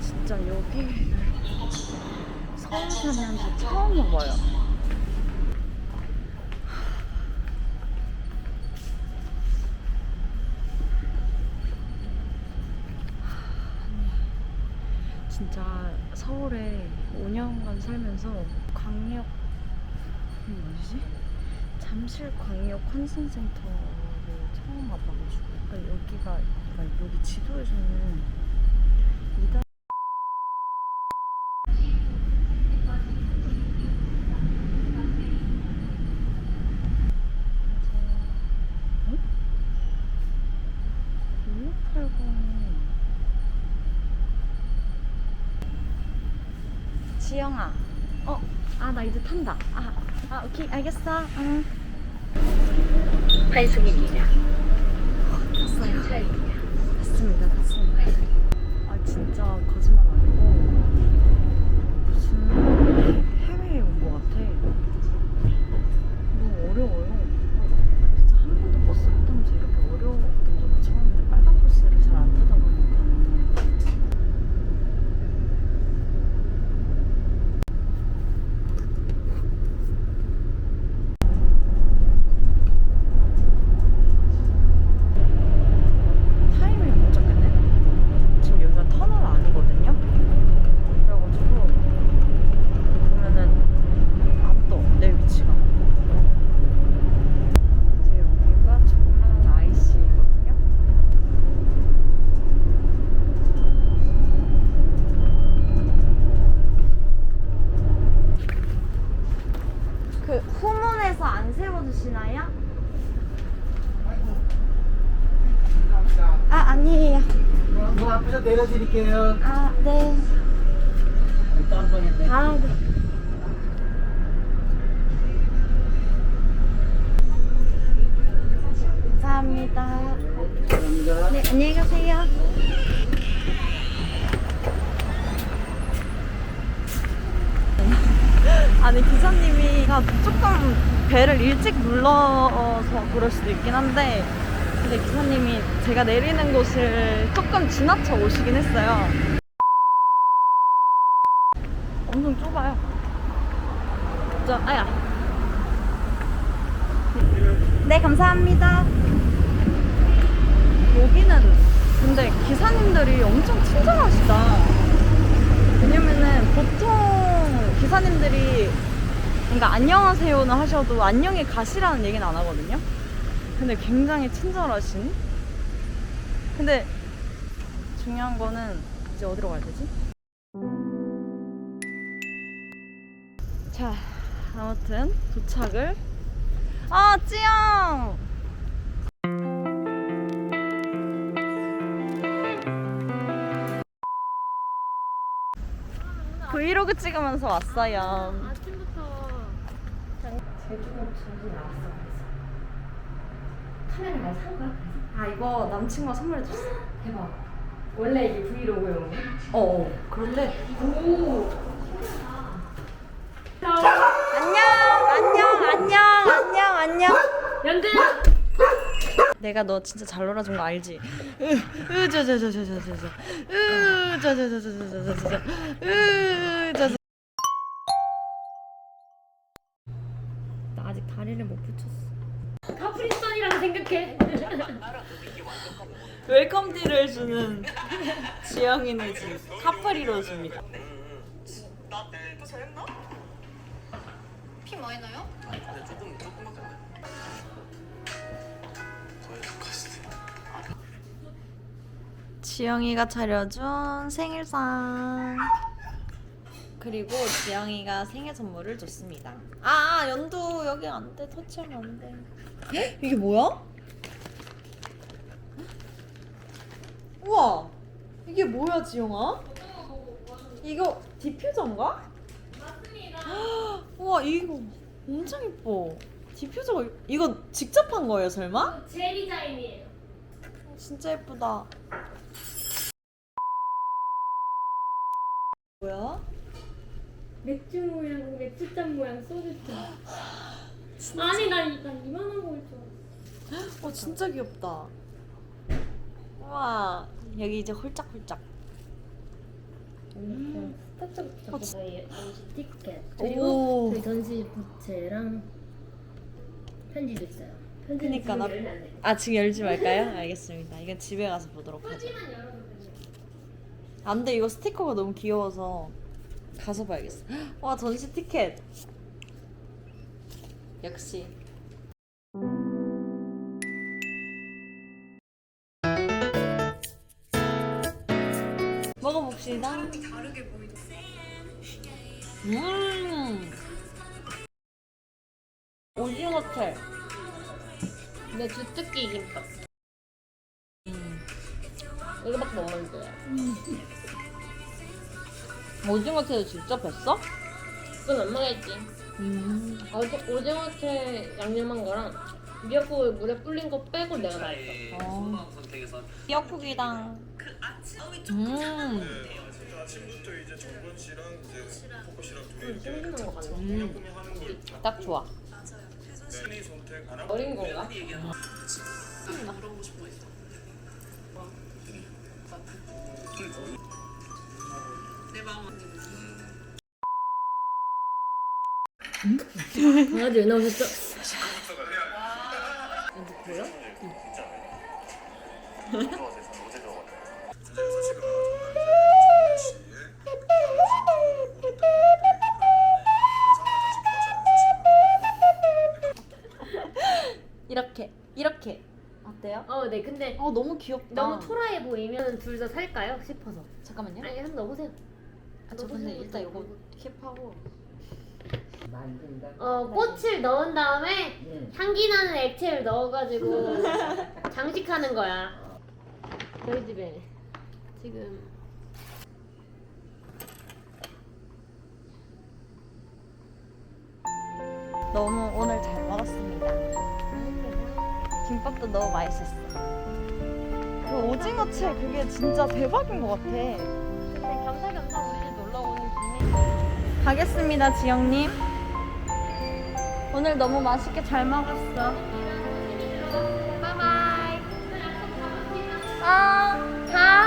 진짜 여기 서울 사는데 처음 와봐요. 진짜 서울에 5년간 살면서 광역 이게 어디지? 잠실 광역 환승센터를 처음 와봐가지고 그러니까 여기가 그러니까 여기 지도에서는 이다 응? 1680 지영아 어? 아 나 이제 탄다 아, 아 오케이 알겠어 응 환승입니다. 탔어요 차입니다. 갔습니다 갔습니다 아 진짜 거짓말 아니고 무슨 해외에 온 것 같아 너무 어려워요 아, 진짜 한 번도 버스를 타면서 이렇게 어려웠던 적이 처음인데 빨간 버스를 잘 안 타다 보니까 타이밍을 못 잡겠네. 지금 여기가 터널 아니거든요. 그래가지고 보면은 안 떠, 내 위치가. 이제 여기가 정문 IC거든요. 그 후문에서 안 세워주시나요? 아 아니에요. 내려드릴게요. 아 네. 아 네. 감사합니다. 감사합니다. 네 안녕히 가세요. 아니 기사님이 조금 배를 일찍 눌러서 그럴 수도 있긴 한데 근데 기사님이 제가 내리는 곳을 조금 지나쳐 오시긴 했어요. 엄청 좁아요. 저 아야. 네 감사합니다. 여기는 근데 기사님들이 엄청 친절하시다. 왜냐면은 보통 기사님들이 그러니까 안녕하세요는 하셔도 안녕히 가시라는 얘기는 안 하거든요. 근데 굉장히 친절하신. 근데 중요한 거는 이제 어디로 가야 되지? 자, 아무튼 도착을. 아, 찌영! 브이로그 찍으면서 왔어요. 아침부터 카메라 많이 산 거야? 아, 이거 남친구가 선물해줬어. 대박. 원래 이게 브이로그용. 어, 어. 그런데. 오. 안녕! 안녕! 안녕! 안녕! 안녕! 연들. 내가 너 진짜 잘 놀아준 거 알지? 으저저저저저저저 으저저저저저저저 으저저 나 아직 다리를 못 붙였어 카프리선이라고 생각해. 웰컴 티를 해주는 지영이네 집 카프리로 줍니다. 피 많이 나요? 지영이가 차려준 생일상. 그리고 지영이가 생일 선물을 줬습니다. 아 연두 여기 안돼. 터치하면 안돼. 이게 뭐야? 우와 이게 뭐야 지영아? 이거 디퓨저인가? 맞습니다 우와 이거 엄청 예뻐 디퓨저가 이거 직접 한 거예요 설마? 제 디자인이에요. 진짜 예쁘다 뭐야? 맥주 모양, 맥주잔 모양 소주잔. 아니 나, 이- 난 이만한 거일 줄 알았어. 어 진짜 귀엽다. 와 여기 이제 홀짝홀짝. 음. 스타트부터 어, 진- 저희 전시 티켓 오. 그리고 저희 전시 부채랑 편지도 있어요. 편지는 그니까 지금 나- 열면 안 돼. 아 지금 열지 말까요? 알겠습니다. 이건 집에 가서 보도록 하죠. 안돼 이거 스티커가 너무 귀여워서 가서 봐야겠어. 와 전시 티켓. 역시. 먹어봅시다. 음. 오징어 텔. 근데 주특기 김밥 음. 이거밖에 못 만들어요. 오징어 텔을 직접 했어? 그건 엄마가 했지. 음. 어제 오징어채 양념한 거랑 미역국을 물에 불린 거 빼고 내가 다 했어. 어. 미역국이랑. 음. 아침부터 이제 정건 씨랑 이제 포커 씨랑 둘이 좀 찜찜한 거 같네. 음. 하는 걸딱 좋아. 순위 선택 하나 어린 건가? 강아지 왜 나오셨죠? 보여? 이렇게 이렇게 어때요? 어, 네. 근데 어 너무 귀엽다. 너무 초라해 보이면 둘 다 살까요? 싶어서. 잠깐만요. 아니, 한번 넣어보세요. 아, 저 근데 일단 이거 캡하고 어, 꽃을 넣은 다음에 향기 나는 액체를 넣어가지고 장식하는 거야. 저희 집에 지금 너무 오늘 잘 먹었습니다. 김밥도 너무 맛있었어. 그 오징어 채 그게 진짜 대박인 것 같아. 근데 겸사겸사 우리 집 놀러 오는 김에 가겠습니다, 지영님. 오늘 너무 맛있게 잘 먹었어. 바이바이. 아, 가.